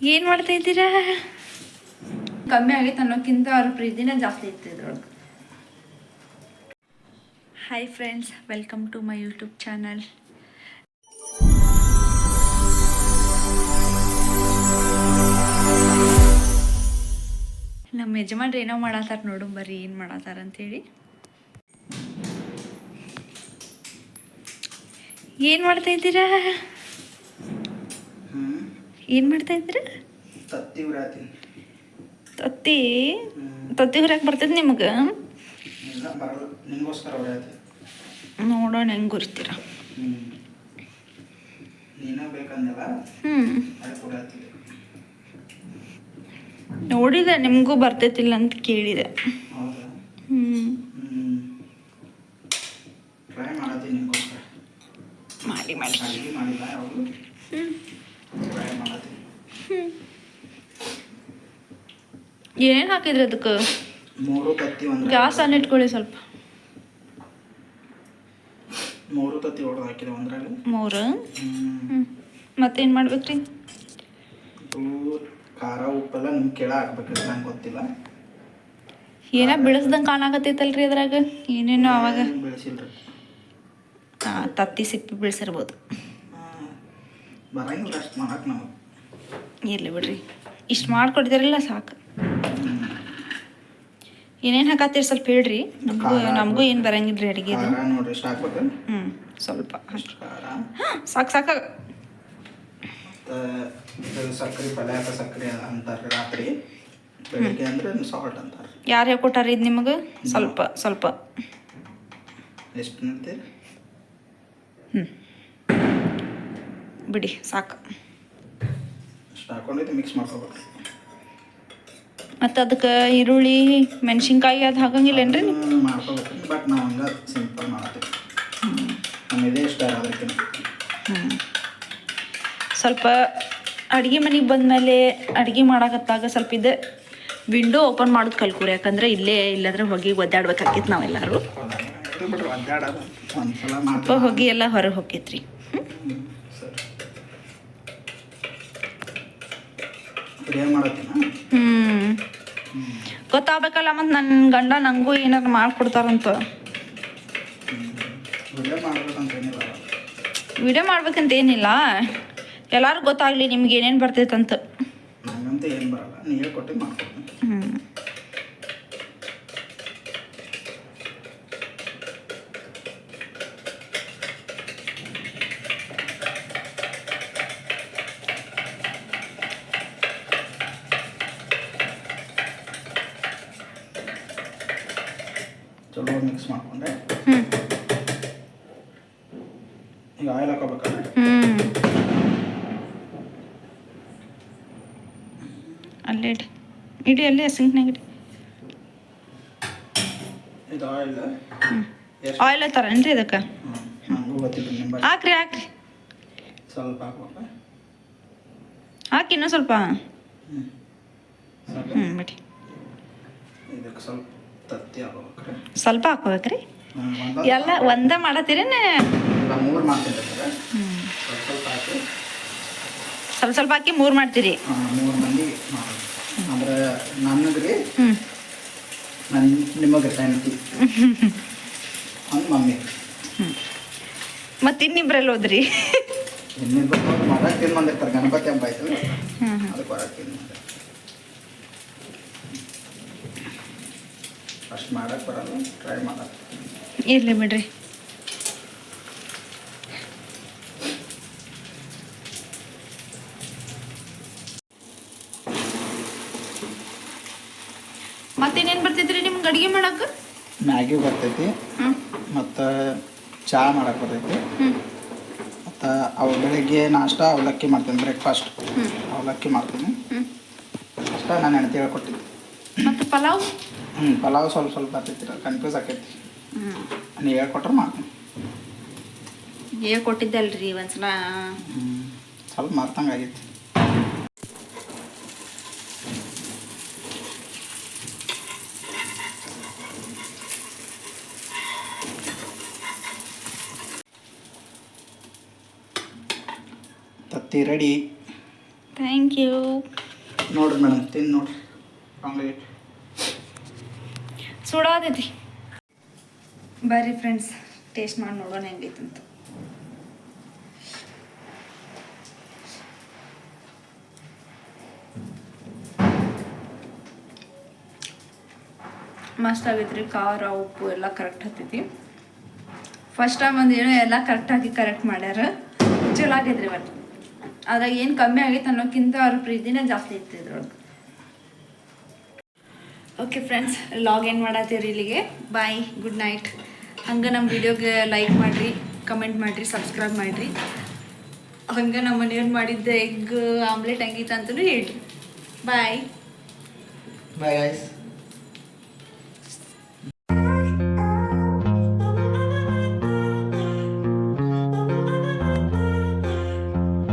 ಏನು ಮಾಡ್ತಾ ಇದ್ದೀರಾ? ಕಮ್ಮಿ ಆಗೈತೆ ಅನ್ನೋಕ್ಕಿಂತ ಅವ್ರ ಪ್ರೀತಿನೇ ಜಾಸ್ತಿ ಇತ್ತು ಇದ್ರೊಳಗೆ. Hi friends welcome to my YouTube channel ನಮ್ಮ ಯಜಮಾನ್ರು ಏನೋ ಮಾಡತ್ತಾರ ನೋಡು ಬರ್ರಿ ಏನು ಮಾಡತ್ತಾರ ಅಂತೇಳಿ. ಏನು ಮಾಡ್ತಾ ಇದ್ದೀರಾ? ಏನು ಮಾಡ್ತಾ ಇದ್ದೀರಾ? ತತ್ತಿ ತತ್ತಿ? ಹುರಾಕ್ ಬರ್ತದ ನಿಮಗೆ? ನೋಡೋಣ ಹೆಂಗೆ ಗುರ್ತೀರ. ನೋಡಿದೆ ನಿಮಗೂ ಬರ್ತೈತಿಲ್ಲ ಅಂತ ಕೇಳಿದೆ. ಮಾಡಿ ಮಾಡಿ ಅಡುಗೆ ಮಾಡಿಲ್ಲ ಯಾವುದು ಹ್ಞೂ ಟ್ರೈ ಮಾಡತ್ತೀನಿ ಏನೇನು ಹಾಕಿದ್ರಿ ಅದಕ್ಕೆ? ಮೂರು ತತ್ತಿ ಒಂದು ಗ್ಯಾಸ್ ಅಲ್ಲಿ ಇಟ್ಕೊಳ್ಳಿ ಸ್ವಲ್ಪ. ಮೂರು ತತ್ತಿ ಹೊಡೆದು ಹಾಕಿದೆ ಒಂದ್ರಾಗ ಮೂರು? ಮತ್ತೇನು ಮಾಡ್ಬೇಕ್ರಿ? ರೀ ಖಾರ ಉಪ್ಪೆಲ್ಲ ನಿಮ್ಮ ಕೆಳ ಹಾಕ್ಬೇಕ್ರಿ ನಂಗೆ ಗೊತ್ತಿಲ್ಲ. ಏನ ಬಿಳಿಸ್ದಂಗೆ ಕಾಣಾಕತ್ತೈತಲ್ರಿ ಅದ್ರಾಗ? ಏನೇನೋ ಅವಾಗ. ಬೆಳೆಸಿಲ್ರಿ. ತತ್ತಿ ಸಿಪ್ಪಿ ಬೆಳೆಸಿರ್ಬೋದು. ಬರಂಗಿಲ್ಲ ಅಷ್ಟು ಮಾಡಕ್ಕೆ ನಾವು. ಇರಲಿ ಬಿಡ್ರಿ. ಇಷ್ಟು ಮಾಡ್ಕೊಡ್ತೀರಲ್ಲ ಸಾಕು. ಏನೇನು ಹಾಕತ್ತೀರಿ ಸ್ವಲ್ಪ ಹೇಳ್ರಿ. ನಮಗೂ ನಮಗೂ ಏನು ಬರಂಗಿಲ್ಲ ರೀ ಅಡುಗೆ ನೋಡ್ರಿ ಹ್ಞೂ ಸ್ವಲ್ಪ ಸಾಕು ಸಾಕು. ಸಕ್ಕರೆ ಪಲ್ಯ ಸಕ್ಕರೆ ಅಂತಾರೆ ರಾತ್ರಿ. ಬೆಳಿಗ್ಗೆ ಅಂದ್ರೆ ಸಾಲ್ಟ್ ಅಂತಾರೆ. ಯಾರು ಹೇಳ್ಕೊಟ್ಟಾರ ಇದು ನಿಮಗೆ? ಸ್ವಲ್ಪ ಸ್ವಲ್ಪ. ಎಷ್ಟು ಹ್ಞೂ ಬಿಡಿ ಸಾಕು. ಇಷ್ಟು ಹಾಕೊಂಡಿದ್ದು ಮಿಕ್ಸ್ ಮಾಡ್ಕೋಬೇಕು. ಮತ್ತು ಅದಕ್ಕೆ ಈರುಳ್ಳಿ ಮೆಣಸಿನ್ಕಾಯಿ ಅದು ಹಾಕಂಗಿಲ್ಲೇನ್ರಿ ಏನ್ರಿ ಮಾಡ್ಕೋಬೇಕು. ಬಟ್ ನಾವು ಹಂಗೆ ಸಿಂಪಲ್ ಮಾಡ್ತೀವಿ ನಮ್ಗೆ ಇದೇ ಇಷ್ಟ ಅದಕ್ಕೆ ಸ್ವಲ್ಪ ಅಡುಗೆ ಮನೆಗೆ ಬಂದಮೇಲೆ ಅಡುಗೆ ಮಾಡಕತ್ತಾಗ ಸ್ವಲ್ಪ ಇದು ವಿಂಡೋ ಓಪನ್ ಮಾಡೋದು ಕಲ್ಕೋರಿ ಯಾಕಂದ್ರೆ ಇಲ್ಲೇ ಇಲ್ಲಾಂದ್ರೆ ಹೋಗಿ ಒದ್ದಾಡ್ಬೇಕಾಗಿತ್ತು ನಾವೆಲ್ಲರೂ. ಸ್ವಲ್ಪ ಮಾಡ್ತೀವಿ ಹೊಗೆ ಎಲ್ಲ ಹೊರಗೆ ಹೋಗಿತ್ರಿ ಮಾಡತ್ತೀನ? ಗೊತ್ತಾಗಬೇಕಲ್ಲ ಮತ್ತು ನನ್ನ ಗಂಡ ನನಗೂ ಏನಾರು ಮಾಡ್ಕೊಡ್ತಾರಂತ. ವಿಡಿಯೋ ಮಾಡ್ಬೇಕಂತ ಏನಿಲ್ಲ. ಎಲ್ಲರೂ ಗೊತ್ತಾಗಲಿ ನಿಮ್ಗೆ ಏನೇನು ಬರ್ತೈತಂತ. ಹ್ಞೂ ಚಲೋ ಮಿಕ್ಸ್ ಮಾಡ್ಕೊಂಡೆ. ಈಗ ಆಯಿಲ್ ಹಾಕೋಬೇಕಲ್ಲ ಅಲ್ಲೇ ಇಡಿ. ಇಡಿ ಅಲ್ಲೇ ಸಿಂಕ್ನಾಗ ಇಡಿ. ಇದು ಆಯಿಲ್ ಆಯಿಲ್ ಐತಾರೇನ್ರಿ ಇದಕ್ಕೆ? ಹಾಕ್ರಿ ಹಾಕ್ರಿ. ಸ್ವಲ್ಪ ಹಾಕ್ಬೇಕು. ಹಾಕಿ ಇನ್ನೂ ಸ್ವಲ್ಪ. ಸ್ವಲ್ಪ. ಹ್ಞೂ ಬಿಡಿ. ಇದಕ್ಕೆ ಸ್ವಲ್ಪ ತತ್ತಿ ಹಾಕೋಬೇಕ್ರೆ ಸ್ವಲ್ಪ ಹಾಕೋಬೇಕ್ರಿ ಎಲ್ಲ ಒಂದೇ ಮಾಡತ್ತೀರೇನೆ ಮೂರು ಮಾಡ್ತೀನಿ ಸ್ವಲ್ಪ ಸ್ವಲ್ಪ ಹಾಕಿ. ಸ್ವಲ್ಪ ಸ್ವಲ್ಪ ಹಾಕಿ ಮೂರು ಮಾಡ್ತೀರಿ. ಮೂರು ಮಂದಿ ಮಾಡೋದು. ಅಂದ್ರೆ ನನಗೆ ರೀ ಹ್ಞೂ ನನ್ನ ನಿಮಗೆ ಹೆಂಡತಿ ಮಮ್ಮಿ ಮತ್ತು ಇನ್ನಿಬ್ರಲ್ಲಿ ಹೋದ್ರಿ. ಬಂದಿರ್ತಾರೆ ಗಣಪತಿ ಹಬ್ಬ ಆಯ್ತು ಅದಕ್ಕೆ ಹೊರಗೆ ತಿಂದು ಬಂದೆ ಅಷ್ಟು ಮಾಡಕ್ಕೆ ಬರಲ್ಲ ಟ್ರೈ ಮಾಡಕ್ಕೆ ಇರಲಿ ಬಿಡ್ರಿ. ಮತ್ತೇನೇನು ಬರ್ತೈತ್ರಿ ನಿಮ್ಗೆ ಅಡುಗೆ ಮಾಡಕ್ಕೆ ಮ್ಯಾಗಿ ಬರ್ತೈತಿ ಮತ್ತ ಚಾ ಚಹಾ ಮಾಡಕ್ಕೆ ಬರ್ತೈತಿ ಮತ್ತ ಅವು ಬೆಳಿಗ್ಗೆ ನಾಷ್ಟ ಅವಲಕ್ಕಿ ಮಾಡ್ತೀನಿ ಬ್ರೇಕ್ಫಾಸ್ಟ್ ಅವಲಕ್ಕಿ ಮಾಡ್ತೀನಿ. ಅಷ್ಟ ನಾನು ಹೆಣ್ತಿ ಹೇಳ್ಕೊಟ್ಟಿದ್ದೆ ಮತ್ತು ಪಲಾವ್? ಹ್ಞೂ ಪಲಾವ್ ಸ್ವಲ್ಪ ಸ್ವಲ್ಪ ಬರ್ತೈತಿರ ಕನ್ಫ್ಯೂಸ್ ಆಕೈತಿ ಹ್ಞೂ ನೀವು ಹೇಳ್ಕೊಟ್ರೆ ಮಾಡ್ತೀನಿ. ಹೇಳ್ಕೊಟ್ಟಿದ್ದಲ್ರಿ ಒಂದ್ಸಲ. ಸ್ವಲ್ಪ ಮರ್ತಂಗೆ ಆಗೈತಿ ತತ್ತಿ ರೆಡಿ ಥ್ಯಾಂಕ್ ಯು ನೋಡ್ರಿ ಮೇಡಮ್ ತಿಂದು ನೋಡ್ರಿ. ಆಮ್ಲೆಟ್ ಸುಡಾದೈತಿ ಬರ್ರಿ ಫ್ರೆಂಡ್ಸ್ ಟೇಸ್ಟ್ ಮಾಡಿ ನೋಡೋಣ ಹೆಂಗೈತಂತ. ಮಸ್ತ್ ಆಗೈತ್ರಿ, ಖಾರ, ಉಪ್ಪು ಎಲ್ಲ ಕರೆಕ್ಟ್ ಹತ್ತೈತಿ. ಫಸ್ಟ್ ಟೈಮ್ ಒಂದು ಏನೋ ಎಲ್ಲ ಕರೆಕ್ಟಾಗಿ ಕರೆಕ್ಟ್ ಮಾಡ್ಯಾರ. ಚಲೋ ಆಗೈತ್ರಿ ಇವತ್ತು. ಅದ್ರಾಗ ಏನು ಕಮ್ಮಿ ಆಗೈತೆ ಅನ್ನೋಕ್ಕಿಂತ ಅವ್ರ ಪ್ರೀತಿನೇ ಜಾಸ್ತಿ ಇತ್ತು ಇದ್ರೊಳಗೆ. ಓಕೆ ಫ್ರೆಂಡ್ಸ್ ಲಾಗ್ ಏನು ಮಾಡತ್ತೀರಿ ಇಲ್ಲಿಗೆ. ಬಾಯ್ ಗುಡ್ ನೈಟ್ ಹಂಗೆ ನಮ್ಮ ವಿಡಿಯೋಗೆ ಲೈಕ್ ಮಾಡಿರಿ ಕಮೆಂಟ್ ಮಾಡಿರಿ ಸಬ್ಸ್ಕ್ರೈಬ್ ಮಾಡಿರಿ. ಹಂಗೆ ನಮ್ಮ ಮನೆಯವ್ರು ಮಾಡಿದ್ದ ಎಗ್ ಆಮ್ಲೆಟ್ ಹಂಗಿತ್ತು ಅಂತಲೂ ಹೇಳ್ರಿ. ಬಾಯ್ ಬಾಯ್